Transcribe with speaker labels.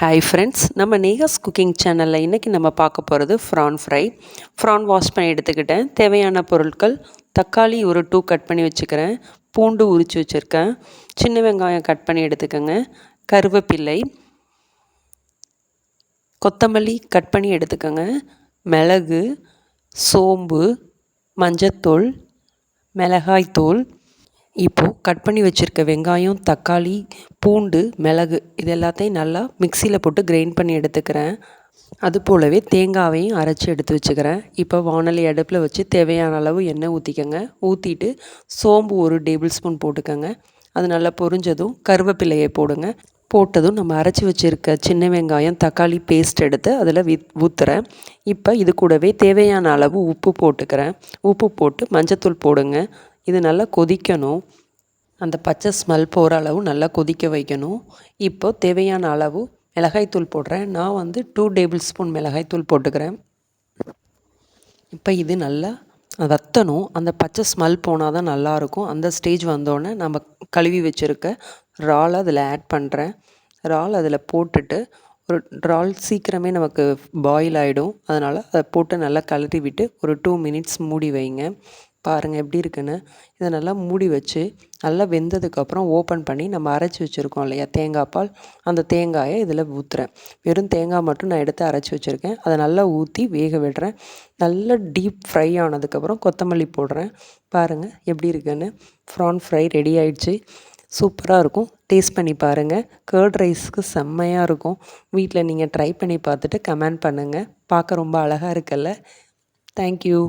Speaker 1: Hi friends நம்ம நேகாஸ் cooking சேனலில் இன்றைக்கி நம்ம பார்க்க போகிறது ஃப்ரான் ஃப்ரை ஃப்ரான் வாஷ் பண்ணி எடுத்துக்கிட்டேன். தேவையான பொருட்கள் தக்காளி ஒரு டூ கட் பண்ணி வச்சுக்கிறேன். பூண்டு உரித்து வச்சுருக்கேன். சின்ன வெங்காயம் கட் பண்ணி எடுத்துக்கோங்க. கருவேப்பிள்ளை கொத்தமல்லி கட் பண்ணி எடுத்துக்கோங்க. மிளகு சோம்பு மஞ்சத்தூள் மிளகாய்த்தூள் இப்போது கட் பண்ணி வச்சுருக்க வெங்காயம் தக்காளி பூண்டு மிளகு இது எல்லாத்தையும் நல்லா மிக்சியில் போட்டு கிரைண்ட் பண்ணி எடுத்துக்கிறேன். அது போலவே தேங்காயையும் அரைச்சி எடுத்து வச்சுக்கிறேன். இப்போ வானொலி அடுப்பில் வச்சு தேவையான அளவு எண்ணெய் ஊற்றிக்கோங்க ஊற்றிட்டு சோம்பு ஒரு டேபிள் ஸ்பூன் போட்டுக்கோங்க. அது நல்லா பொரிஞ்சதும் கருவேப்பிலையை போடுங்க. போட்டதும் நம்ம அரைச்சி வச்சுருக்க சின்ன வெங்காயம் தக்காளி பேஸ்ட் எடுத்து அதில் வி ஊற்றுறேன் இப்போ இது கூடவே தேவையான அளவு உப்பு போட்டுக்கிறேன். உப்பு போட்டு மஞ்சத்தூள் போடுங்க. இது நல்லா கொதிக்கணும். அந்த பச்சை ஸ்மெல் போகிற அளவு நல்லா கொதிக்க வைக்கணும். இப்போ தேவையான அளவு மிளகாய்த்தூள் போடுறேன். நான் வந்து டூ டேபிள் ஸ்பூன் மிளகாய்த்தூள் போட்டுக்கிறேன். இப்போ இது நல்லா வத்தணும். அந்த பச்சை ஸ்மெல் போனால் தான் நல்லாயிருக்கும் அந்த ஸ்டேஜ் வந்தோடனே நம்ம கழுவி வச்சுருக்க இறால் அதில் ஆட் பண்ணுறேன் இறால் அதில் போட்டுட்டு ஒரு இறால் சீக்கிரமே நமக்கு பாயில் ஆகிடும் அதனால் அதை போட்டு நல்லா கலரி விட்டு ஒரு டூ மினிட்ஸ் மூடி வைங்க. பாருங்கள் எப்படி இருக்குன்னு. இதை நல்லா மூடி வச்சு நல்லா வெந்ததுக்கப்புறம் ஓப்பன் பண்ணி நம்ம அரைச்சி வச்சுருக்கோம் இல்லையா தேங்காய் பால். அந்த தேங்காயை இதில் ஊற்றுறேன் வெறும் தேங்காய் மட்டும் நான் எடுத்து அரைச்சி வச்சுருக்கேன். அதை நல்லா ஊற்றி வேக விடுறேன். நல்லா டீப் ஃப்ரை ஆனதுக்கப்புறம் கொத்தமல்லி போடுறேன். பாருங்கள் எப்படி இருக்குன்னு. ப்ரான் ஃப்ரை ரெடி ஆயிடுச்சு. சூப்பராக இருக்கும். டேஸ்ட் பண்ணி பாருங்கள் கேர்ட் ரைஸ்க்கு செம்மையாக இருக்கும். வீட்டில் நீங்கள் ட்ரை பண்ணி பார்த்துட்டு கமெண்ட் பண்ணுங்கள் பார்க்க ரொம்ப அழகாக இருக்குல்ல. தேங்க்யூ